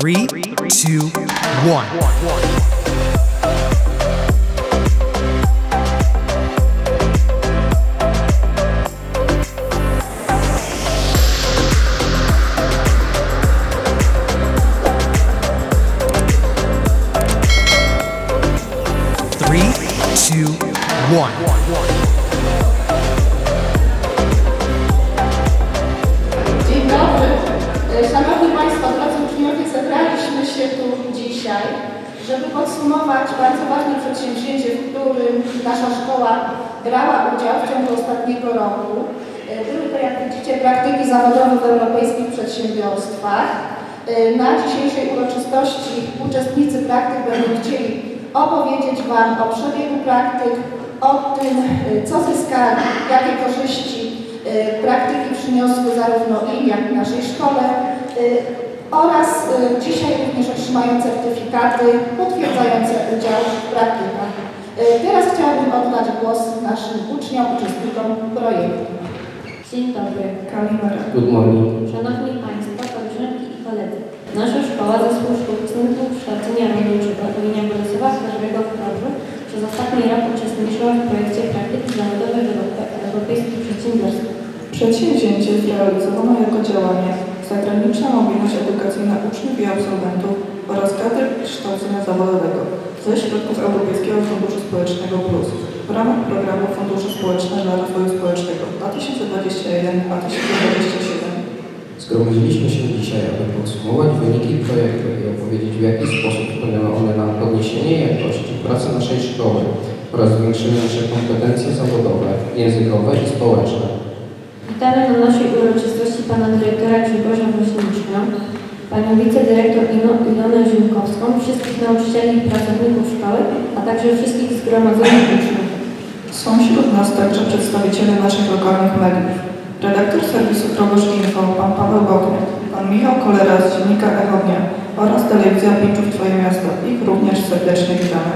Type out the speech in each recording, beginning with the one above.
Three, two, one. Nasza szkoła brała udział w ciągu ostatniego roku. E, Były to, jak widzicie, praktyki zawodowe w europejskich przedsiębiorstwach. E, Na dzisiejszej uroczystości uczestnicy praktyk będą chcieli opowiedzieć Wam o przebiegu praktyk, o tym, e, co zyskali, jakie korzyści praktyki przyniosły zarówno im, jak i naszej szkole oraz dzisiaj również otrzymają certyfikaty potwierdzające udział w praktykach. E, Teraz chciałabym oddać głos naszym uczniom, uczestnikom projektu. Dzień dobry. Kalimera. Good morning. Szanowni Państwo, koleżanki i koledzy. Nasza szkoła zespół szkół Centrum Kształcenia Rolniczego imienia Bolesława Chrobrego w Chorzu przez ostatni rok uczestniczyła w projekcie praktyki zawodowej w europejskich przedsiębiorstw. Przedsięwzięcie zrealizowano jako działanie Zagraniczna mobilność edukacyjna uczniów i absolwentów oraz kadr kształcenia zawodowego ze środków Europejskiego Funduszu Społecznego Plus w ramach programu Fundusze Społeczne dla Rozwoju Społecznego 2021-2027. Zgromadziliśmy się dzisiaj, aby podsumować wyniki projektu i opowiedzieć, w jaki sposób wpłynęły one na podniesienie jakości pracy naszej szkoły oraz zwiększenie naszych kompetencji zawodowe, językowe i społeczne. Witamy na naszej uroczystości Pana Dyrektora Grzegorza Woźniczka, Panią Wicedyrektor Ilonę Ziółkowską, wszystkich nauczycieli i pracowników szkoły, a także wszystkich zgromadzonych uczniów. Są wśród nas także przedstawiciele naszych lokalnych mediów. Redaktor serwisu Proboszcz Info, pan Paweł Bogniak, pan Michał Kolera z dziennika Echo Dnia oraz telewizja Pińczów Twoje Miasto. Ich również serdecznie witamy.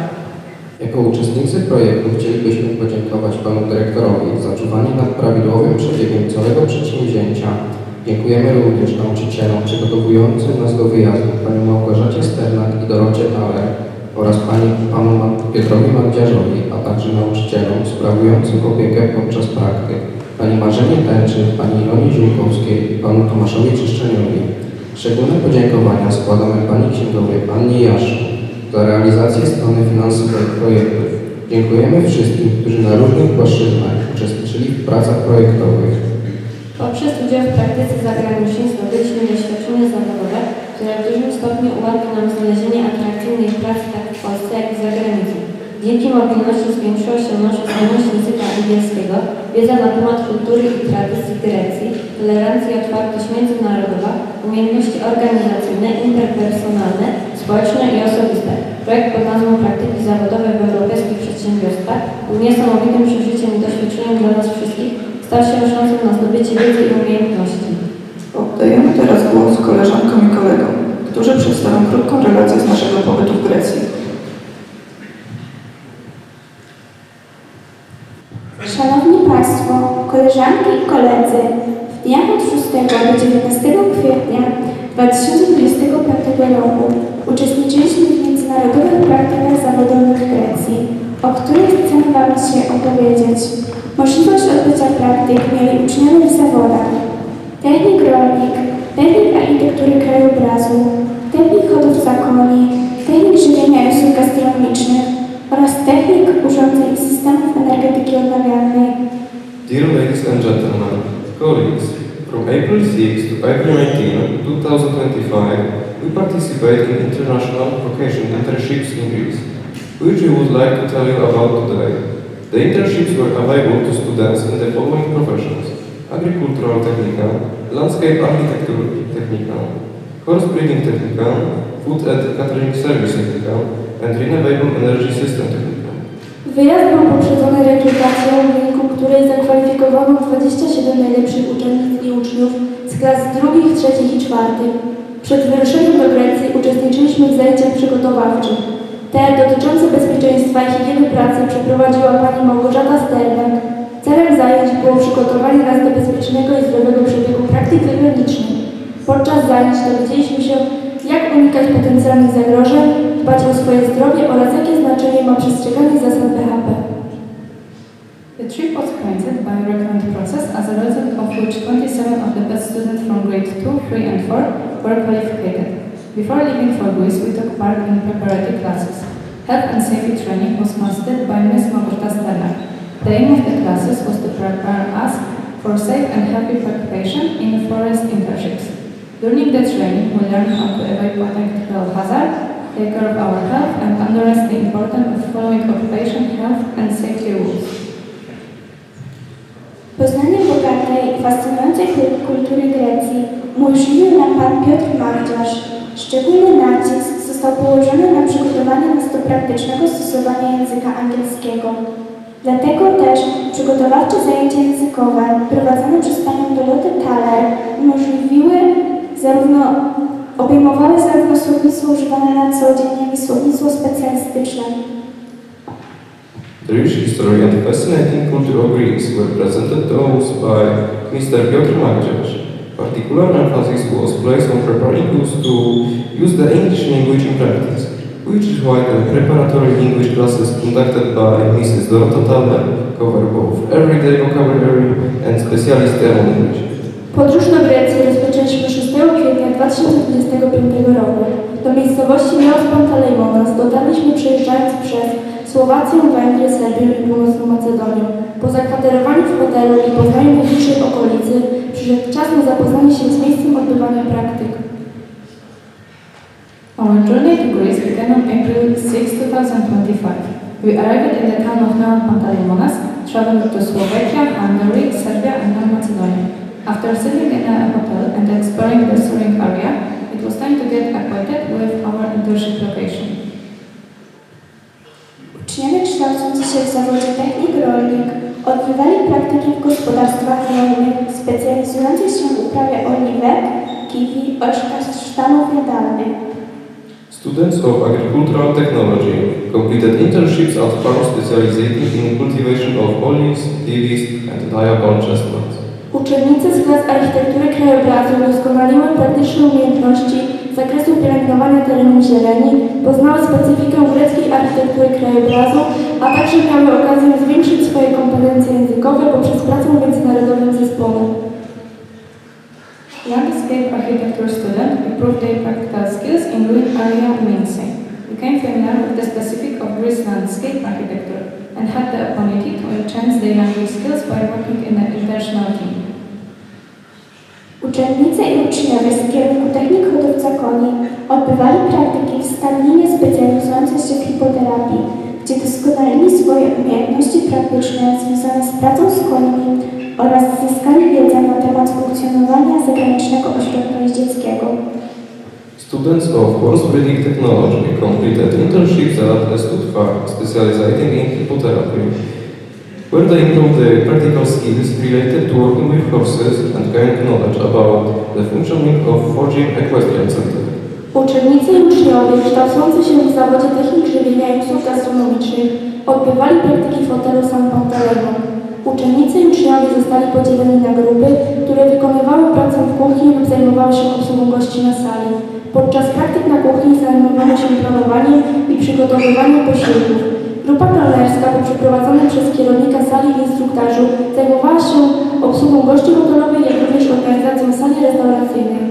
Jako uczestnicy projektu chcielibyśmy podziękować Panu Dyrektorowi za czuwanie nad prawidłowym przebiegiem całego przedsięwzięcia. Dziękujemy również nauczycielom przygotowującym nas do wyjazdu, Pani Małgorzacie Sternak i Dorocie Tauer oraz Pani, Panu Piotrowi Magdziarzowi, a także nauczycielom sprawującym opiekę podczas praktyk, Pani Marzenie Tęczy, Pani Ilonie Ziółkowskiej i Panu Tomaszowi Czyszczeniowi. Szczególne podziękowania składamy Pani Księgowej Annie Jaszczuk za realizację strony finansowej projektów. Dziękujemy wszystkim, którzy na różnych płaszczyznach uczestniczyli w pracach projektowych. Poprzez udział w praktyce zagranicznej zdobyliśmy doświadczenie zawodowe, które w dużym stopniu ułatwi nam znalezienie atrakcyjnej pracy tak w Polsce, jak i za granicą. Dzięki mobilności zwiększyła się nasza znajomość języka angielskiego, wiedza na temat kultury i tradycji Grecji, tolerancja i otwartość międzynarodowa, umiejętności organizacyjne, interpersonalne, społeczne i osobiste. Projekt pod nazwą Praktyki zawodowe w europejskich przedsiębiorstwach był niesamowitym przeżyciem i doświadczeniem dla nas wszystkich, stał się szansą na zdobycie wiedzy i umiejętności. Oddajemy teraz głos koleżankom i kolegom, którzy przedstawią krótką relację z naszego pobytu w Grecji. Szanowni Państwo, koleżanki i koledzy, w dniach od 6 do 19 kwietnia 2025 roku uczestniczyliśmy w międzynarodowych praktykach zawodowych w Grecji, o których chcę Wam dzisiaj opowiedzieć. Możliwość odbycia praktyk mieli uczniowie w zawodach technik rolnik, technik architektury krajobrazu, technik hodowca koni, technik żywienia i usług gastronomicznych oraz technik urządzeń i systemów energetyki odnawialnej. Dear ladies and gentlemen, colleagues, from April 6 to April 19, 2025, we participate in international vocational internships in Greece, which we would like to tell you about today. The internships were available to students in the following professions: agricultural technical, landscape architecture technical, horse breeding technical, food and catering service technical, and renewable energy system technical. Wyjazd był poprzedzony rekrutacją, w wyniku której zakwalifikowano 27 najlepszych uczennic i uczniów z klas drugich, trzecich i czwartych. Przed wyruszeniem do Grecji uczestniczyliśmy w zajęciach przygotowawczych. Te dotyczące bezpieczeństwa i higieny pracy przeprowadziła pani Małgorzata Sternak. Celem zajęć było przygotowanie nas do bezpiecznego i zdrowego przebiegu praktyk zagranicznych. Podczas zajęć dowiedzieliśmy się, jak unikać potencjalnych zagrożeń, dbać o swoje zdrowie oraz jakie znaczenie ma przestrzeganie zasad BHP. The trip was granted by a recurrent process as a result of which 27 of the best students from grade 2, 3 and 4 were qualified. Before leaving for Greece, we took part in preparatory classes. Health and safety training was mastered by Ms. Małgorzata Steiner. The aim of the classes was to prepare us for safe and healthy occupation in forest internships. During the training, we learned how to avoid potential hazard, take care of our health, and understand the importance of following occupation health and safety rules. Poznanie bogatej fascynującej kultury Grecji umożliwił nam pan Piotr Magdziarz. Szczególny nacisk został położony na przygotowanie nas do praktycznego stosowania języka angielskiego. Dlatego też przygotowawcze zajęcia językowe prowadzone przez panią Dorotę Thaler umożliwiły zarówno, obejmowały zarówno słownictwo używane na co dzień, jak i słownictwo specjalistyczne. The rich history and fascinating culture of Greece were presented to us by Mr. Piotr Magdziarz. Particular emphasis was placed on preparing us to use the English language in practice, which is why the preparatory English classes conducted by Mrs. Dorota Thaler cover both everyday vocabulary and specialist English. Podróż do Grecji rozpoczęliśmy 6 kwietnia 2025 roku. Do miejscowości Mios Pantalejmonas dotarliśmy przejeżdżając przez Słowację, Węgry, Serbię i Północną Macedonię. Po zakwaterowaniu w hotelu i poznaniu najbliższej okolicy przyszedł czas na zapoznanie się z miejscem odbywania praktyk. Our journey to Greece began on April 6, 2025. We arrived in the town of Neon Pantaleimonas, traveled to Slovakia, Hungary, Serbia, and North Macedonia. After sitting in a hotel and exploring the surrounding area, it was time to get acquainted with our internship location. Uczniowie kształcący się w zawodzie technik rolnik odbywali praktyki w gospodarstwach rolnych specjalizujących się w uprawie oliwek, kiwi oraz kasztanów jadalnych. Students of agricultural technology completed internships at farms specializing in cultivation of olives, kiwis, and diabol chestnuts. Uczennice z klas architektury krajobrazu doskonaliły praktyczne umiejętności z zakresu pielęgnowania terenów zieleni, poznały specyfikę greckiej architektury krajobrazu, a także miały okazję zwiększyć swoje kompetencje językowe poprzez pracę w międzynarodowym zespole. Landscape architecture student improved their practical skills in rural area Minsay. Became familiar with the specific of Greece landscape architecture and had the opportunity to enhance their language skills by working in an international team. Uczennice i uczniowie z kierunku technik hodowca koni odbywali praktyki w stadninie specjalizującej się w hipoterapii, gdzie doskonalili swoje umiejętności praktyczne związane z pracą z końmi oraz zyskali wiedzę na temat funkcjonowania zagranicznego ośrodka jeździeckiego. Students of horse breeding technology completed internships at Estud Farm, specializing in hippotherapy, where they improved their practical skills related to working with horses and gained knowledge about the functioning of forging equestrian center. Uczennice i uczniowie kształcący się w zawodzie technik żywienia i usług gastronomicznych odbywali praktyki w hotelu San Pantaleo. Uczennice i uczniowie zostali podzieleni na grupy, które wykonywały pracę w kuchni lub zajmowały się obsługą gości na sali. Podczas praktyk na kuchni zajmowały się planowaniem i przygotowywaniem posiłków. Grupa kelnerska po przeprowadzonym przez kierownika sali instruktażu zajmowała się obsługą gości hotelowych, jak również organizacją sali restauracyjnej.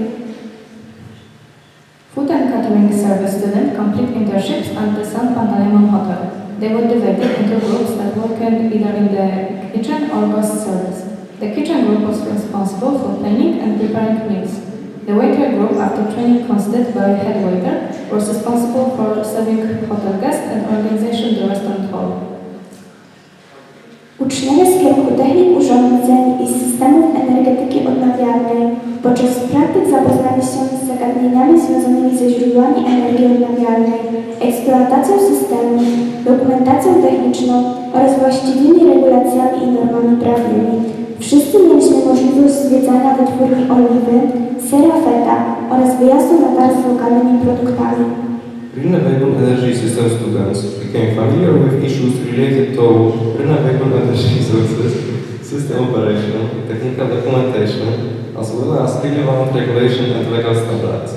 Food and catering service student complete internships at the San Pantaleon Hotel. They were divided into groups that worked either in the kitchen or guest service. The kitchen group was responsible for planning and preparing meals. The waiter after training consisted by head waiter, was responsible for serving hotel guests and organization the restaurant hall. Uczniowie z kierunku technik urządzeń i systemów energetyki odnawialnej podczas praktyk zapoznali się z zagadnieniami związanymi ze źródłami energii odnawialnej, eksploatacją systemu, dokumentacją techniczną oraz właściwymi regulacjami i normami prawnymi. Wszyscy mieliśmy możliwość zwiedzania wytwórni oliwy, sera feta oraz wyjazdu na targ z lokalnymi produktami. Renewable energy system students became familiar with issues related to renewable energy sources, system operation, technical documentation, as well as relevant regulation and legal standards,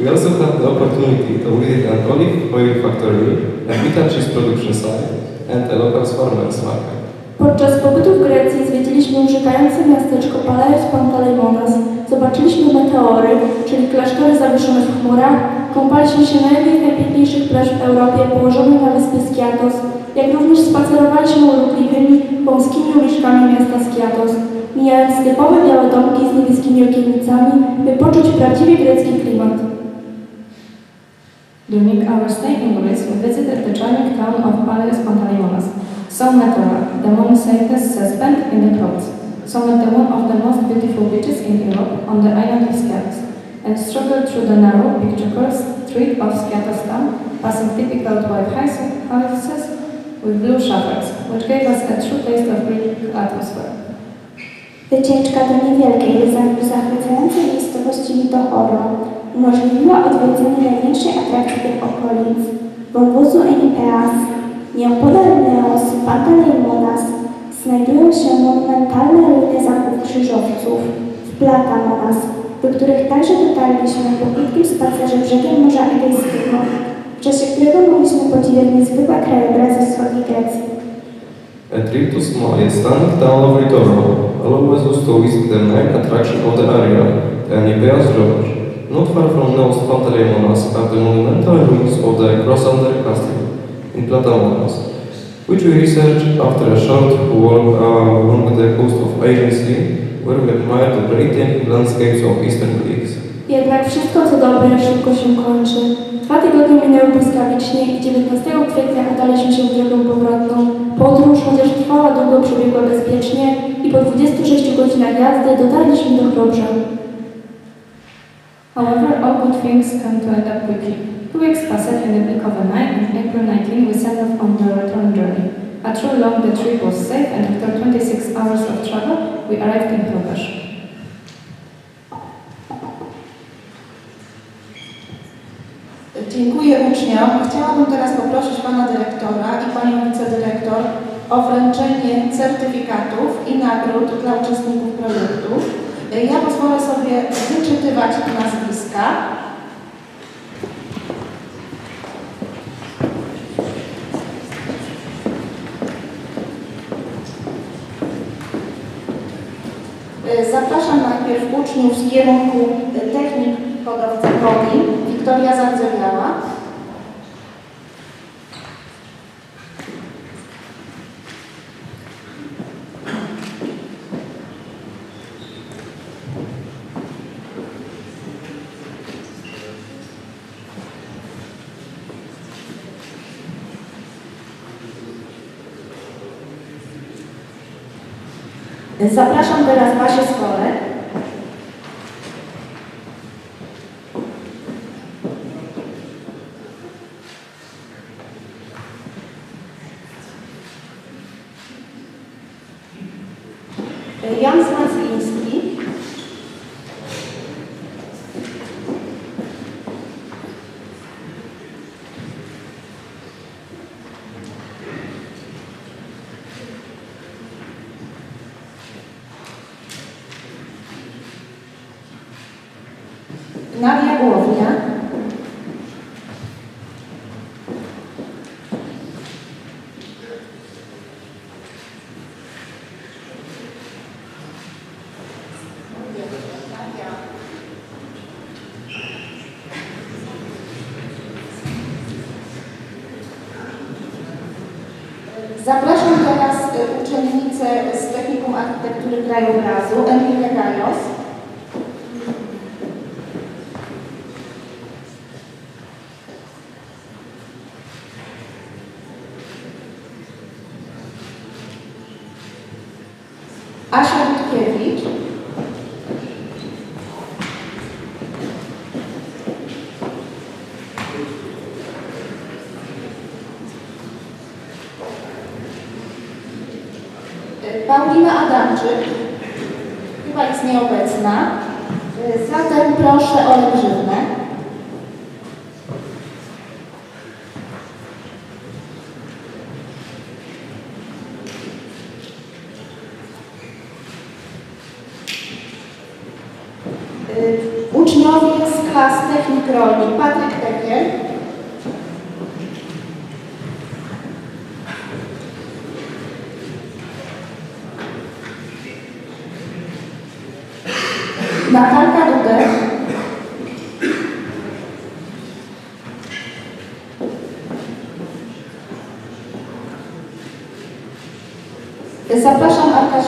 We also had the opportunity to visit an olive oil factory, a feta cheese production site, and a local farmer's market. Podczas pobytu w Grecji zwiedziliśmy urzekające miasteczko Palaeus Pantaleimonas. Zobaczyliśmy meteory, czyli klasztory zawieszone w chmurach, kąpaliśmy się na jednej z najpiękniejszych plaż w Europie położonej na wyspie Skiatos, jak również spacerowaliśmy urokliwymi, wąskimi uliczkami miasta Skiatos, mijając typowe białe domki z niebieskimi okiennicami, by poczuć prawdziwie grecki klimat. During our stay in Greece, we visited the charming town of Palaeus Pantaleimonas. So natural, the moon safest suspend in the clouds. So met the one of the most beautiful beaches in Europe on the island of Skiathos, and struggled through the narrow, picturesque street of Skiathos town, passing typical white houses with blue shutters, which gave us a true taste of Greek atmosphere. Wycieczka do niewielkiej, za- zachwycającej miejscowości Litochoro umożliwiła odwiedzenie największej atrakcji tych okolic, wąwozu Enipeas. Nieopodal Neos, Pantaleimonas znajdują się monumentalne ruiny zamków krzyżowców w Platamonas, do których także dotarliśmy po krótkim spacerze brzegiem Morza Egejskiego, w czasie którego mogliśmy podziwiać niezwykłe krajobrazy wschodniej Grecji. A trip to Somalia, stunning town of Litoro, allows us to visit the main attraction of the area, the Anipeas Gorge. Not far from Neos Pantaleimonas are the monumental ruins of the Crossander Castle in Platamonas, which we researched after a short walk uh, along the coast of Aegean Sea, where we admired the breathtaking landscapes of eastern Greece. Jednak wszystko co dobre szybko się kończy. Dwa tygodnie minęły błyskawicznie i 19 kwietnia udaliśmy się w drogę powrotną. Podróż, chociaż trwała długo, przebiegła bezpiecznie i po 26 godzinach jazdy dotarliśmy do Chrobrza. However, all good things come to end up quickly. Weeks passed in the blink of an eye, and April 19 we set off on the return journey. At true long the trip was safe, and after 26 hours of travel, we arrived in Hrobasz. Dziękuję uczniom. Chciałabym teraz poprosić Pana Dyrektora i Panią Wicedyrektor o wręczenie certyfikatów i nagród dla uczestników projektu. Ja pozwolę sobie wyczytywać nazwiska. Zapraszam najpierw uczniów z kierunku technik hodowcy koni. Wiktoria Zardzewiała. Zapraszam teraz Basię Skorek. Nadia Głownia. Zapraszam teraz y, uczennicę z Technikum Architektury Krajobrazu, Emilię Acha muito que é vídeo? Natalka Dudek. Zapraszam Arka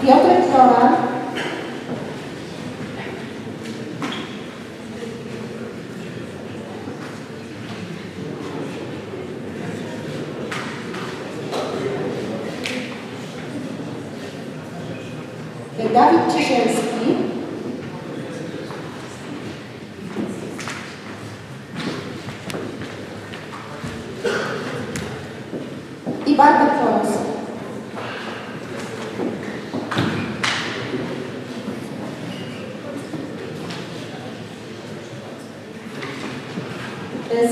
Piotrek Koran.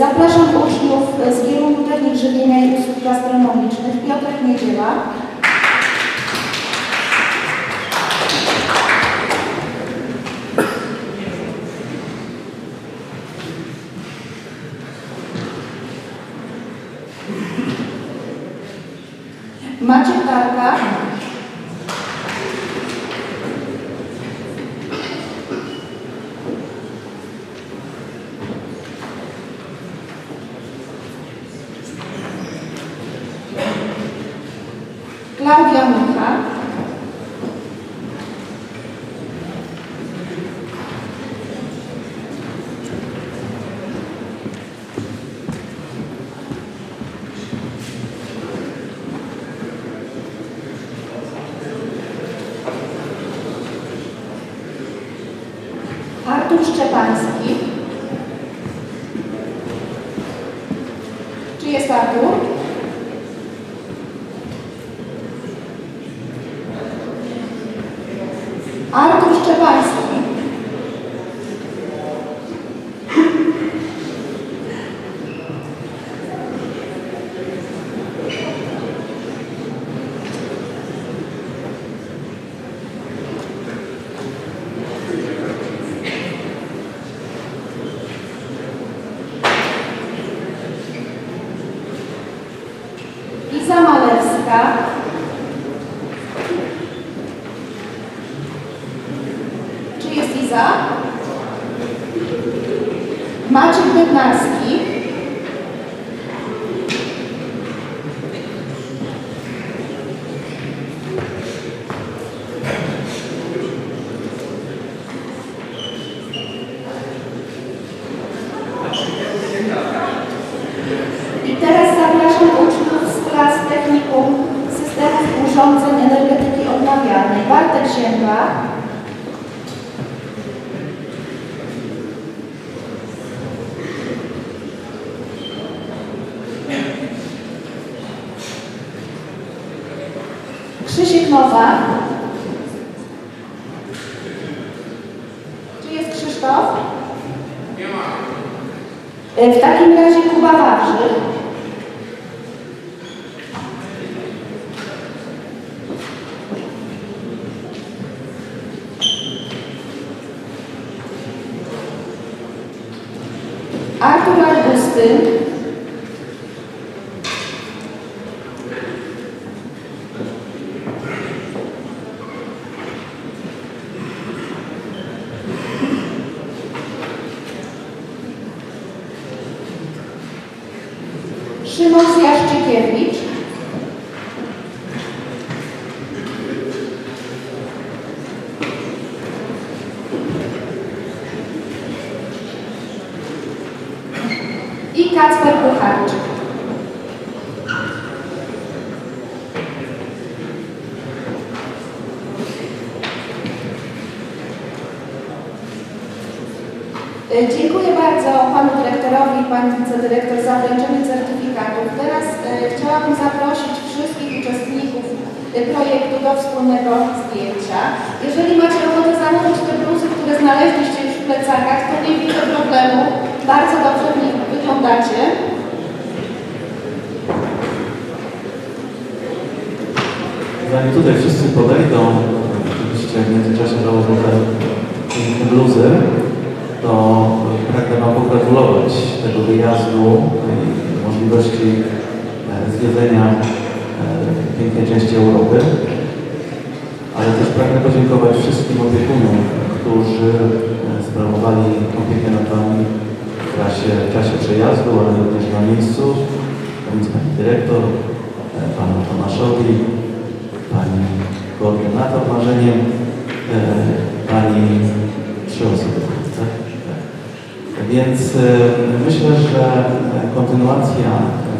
Zapraszam uczniów z kierunku technik żywienia i usług gastronomicznych. Artur Szczepański. Czy jest Artur? Artur Szczepański. Iza Czy jest Iza? Maciek Bednarski. I teraz zapraszam uczniów z klas technikum systemów urządzeń energetyki odnawialnej. Bartek Zięba. Krzysiek Nowak. Czy jest Krzysztof? E, W takim razie Kuba Wawrzyk. Jaszczykiewicz. I Kacper Pucharczyk. E, Dziękuję bardzo panu dyrektorowi i pani wicedyrektor za wręczenie certyfikatów. Teraz e, chciałabym zaprosić wszystkich uczestników e, do wspólnego zdjęcia. Jeżeli macie ochotę założyć te bluzy, które znaleźliście już w plecakach, to nie widzę problemu. Bardzo dobrze w nich wyglądacie. Zanim tutaj wszyscy podejdą, oczywiście w międzyczasie założą te piękne bluzy, to pragnę Wam pogratulować tego wyjazdu i możliwości e, zwiedzenia e, pięknej części Europy. Ale też pragnę podziękować wszystkim opiekunom, którzy e, sprawowali opiekę nad Wami w czasie, w czasie przejazdu, ale również na miejscu. Pani Dyrektor, e, Panu Tomaszowi, Pani Koordynator Marzeniem, e, Pani trzy osoby, tak? tak. Więc myślę, że kontynuacja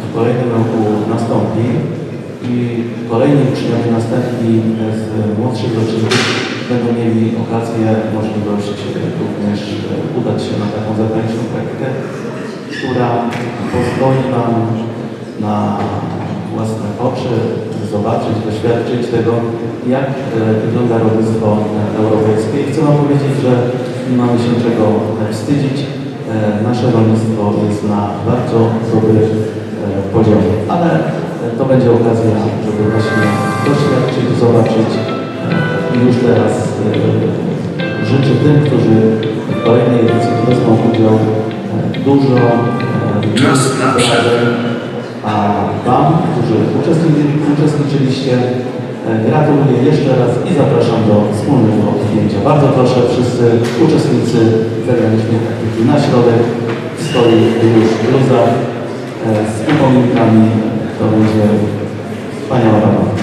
w kolejnym roku nastąpi i kolejni uczniowie następni z młodszych roczników będą mieli okazję, możliwość również e, udać się na taką zagraniczną praktykę, która pozwoli Wam na własne oczy zobaczyć, doświadczyć tego, jak e, wygląda rolnictwo europejskie. I chcę Wam powiedzieć, że nie mamy się czego wstydzić. E, Nasze rolnictwo jest na bardzo dobrym e, poziomie, ale to będzie okazja, żeby właśnie doświadczyć, zobaczyć i już teraz e, życzę tym, którzy w kolejnej edycji wezmą udział e, dużo e, wydarzeń, a Wam, którzy uczestniczyli, uczestniczyliście, gratuluję jeszcze raz i zapraszam do wspólnego zdjęcia. Bardzo proszę wszyscy uczestnicy zagranicznej praktyki na środek stoi już bluza z upominkami. To będzie wspaniała zabawa.